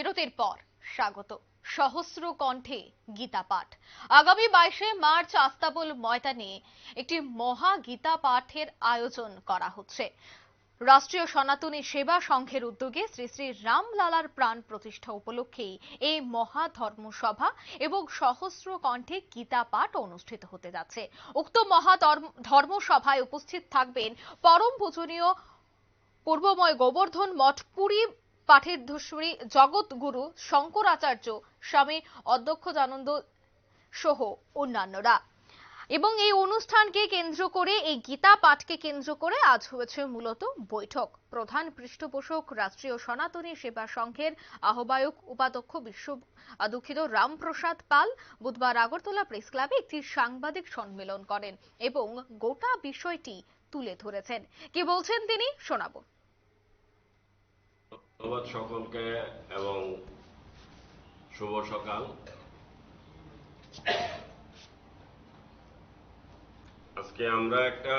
বিরতির পর স্বাগত। সহস্র কণ্ঠে গীতা পাঠ আগামী বাইশে মার্চ আস্তাবল ময়দানে একটি মহা গীতা পাঠের আয়োজন করা হচ্ছে। রাষ্ট্রীয় সনাতনী সেবা সংঘের উদ্যোগে শ্রী শ্রী রামলালার প্রাণ প্রতিষ্ঠা উপলক্ষেই এই মহা ধর্মসভা এবং সহস্র কণ্ঠে গীতা পাঠ অনুষ্ঠিত হতে যাচ্ছে। উক্ত মহা ধর্ম- ধর্মসভায় উপস্থিত থাকবেন পরম পূজনীয় পূর্বময় গোবর্ধন মঠ পুরী পাঠেশ্বরী জগৎগুরু শঙ্করাচার্য স্বামী অধ্যক্ষানন্দ সহ অন্যান্যরা। এবং এই অনুষ্ঠানকে কেন্দ্র করে, এই গীতা পাঠকে কেন্দ্র করে আজ হয়েছে মূলত বৈঠক। প্রধান পৃষ্ঠপোষক রাষ্ট্রীয় সনাতনী সেবা সংঘের আহ্বায়ক উপাধ্যক্ষ বিশ্ব দুঃখিত রামপ্রসাদ পাল বুধবার আগরতলা প্রেস ক্লাবে একটি সাংবাদিক সম্মেলন করেন এবং গোটা বিষয়টি তুলে ধরেছেন। কি বলছেন তিনি? শোনাবো। ধন্যবাদ সকলকে এবং শুভ সকাল। আজকে আমরা একটা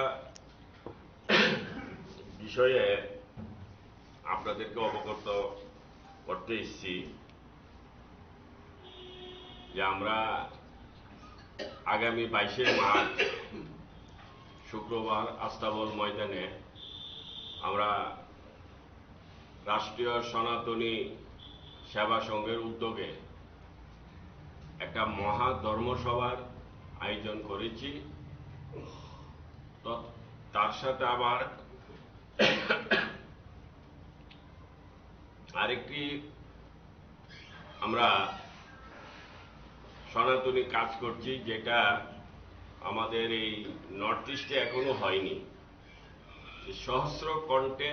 বিষয়ে আপনাদেরকে অবগত করতে এসেছি যে আমরা আগামী বাইশে মার্চ শুক্রবার আস্তাবল ময়দানে আমরা রাষ্ট্রীয় সনাতনী সেবা সংঘের উদ্যোগে একটা মহা ধর্মসভার আয়োজন করেছি। তার সাথে আবার আরেকটি আমরা সনাতনী কাজ করছি, যেটা আমাদের এই নর্থ ইস্টে এখনও হয়নি। সহস্র কণ্ঠে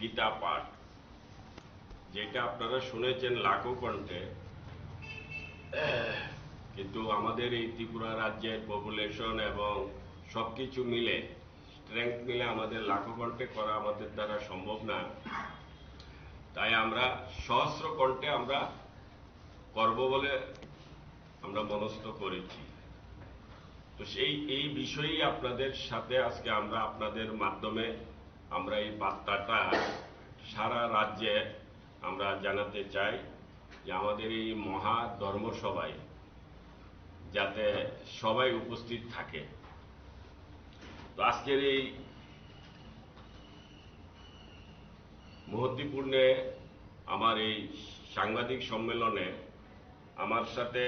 গীতা পাঠ। যেটা আপনারা শুনেছেন লাখো কণ্ঠে, কিন্তু আমাদের এই ত্রিপুরা রাজ্যের পপুলেশন এবং সবকিছু মিলে স্ট্রেংথ মিলে আমাদের লাখো কণ্ঠে করা আমাদের দ্বারা সম্ভব না। তাই আমরা সহস্র কণ্ঠে আমরা করব বলে আমরা মনস্থ করেছি। তো সেই, এই বিষয়েই আপনাদের সাথে আজকে আমরা আপনাদের মাধ্যমে আমরা এই বার্তাটা সারা রাজ্যে আমরা জানাতে চাই যে আমাদের এই মহা ধর্মসভায় যাতে সবাই উপস্থিত থাকে। তো আজকের এই মহত্বপূর্ণে আমার এই সাংবাদিক সম্মেলনে আমার সাথে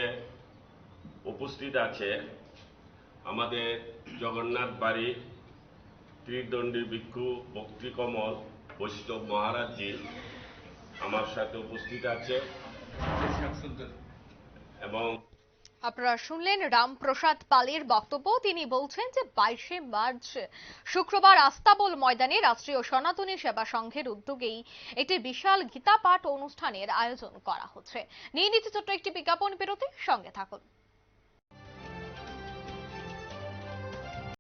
উপস্থিত আছে আমাদের জগন্নাথ বাড়ি, ত্রিদণ্ডী ভিক্ষু ভক্তিকমল বৈষ্ণব মহারাজজি আমার সাথে উপস্থিত আছে। এবং আপনারা শুনলেন রামপ্রসাদ পালের বক্তব্য। তিনি বলছেন যে বাইশে মার্চ শুক্রবার আস্তাবল ময়দানে রাষ্ট্রীয় সনাতনী সেবা সংঘের উদ্যোগেই একটি বিশাল গীতা পাঠ অনুষ্ঠানের আয়োজন করা হচ্ছে। নিয়ে নিচ্ছে ছোট্ট একটি বিজ্ঞাপন বিরতি সঙ্গে থাকুন।